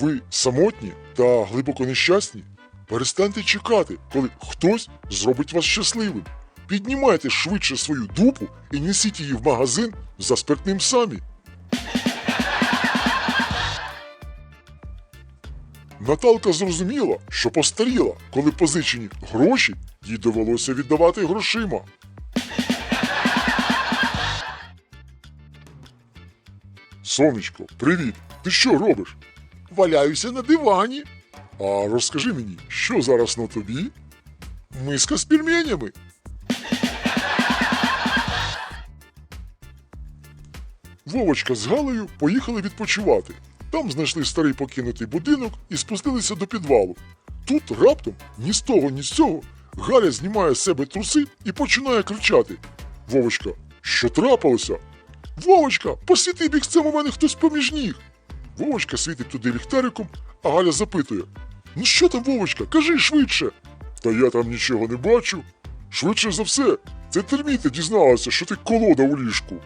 Ви самотні та глибоко нещасні? Перестаньте чекати, коли хтось зробить вас щасливим. Піднімайте швидше свою дупу і несіть її в магазин за спиртним самі. Наталка зрозуміла, що постаріла, коли позичені гроші їй довелося віддавати грошима. Сонечко, привіт! Ти що робиш? Валяюся на дивані. А розкажи мені, що зараз на тобі? Миска з пельменями. Вовочка з Галею поїхали відпочивати. Там знайшли старий покинутий будинок і спустилися до підвалу. Тут раптом ні з того, ні з цього Галя знімає з себе труси і починає кричати: Вовочка, що трапилося? Вовочка, посвіти бігцем у мене хтось поміж ніг. Вовочка світить туди ліхтариком, а Галя запитує: Ну що там, Вовочка, кажи швидше. Та я там нічого не бачу. Швидше за все, це терміти дізналася, що ти колода у ліжку.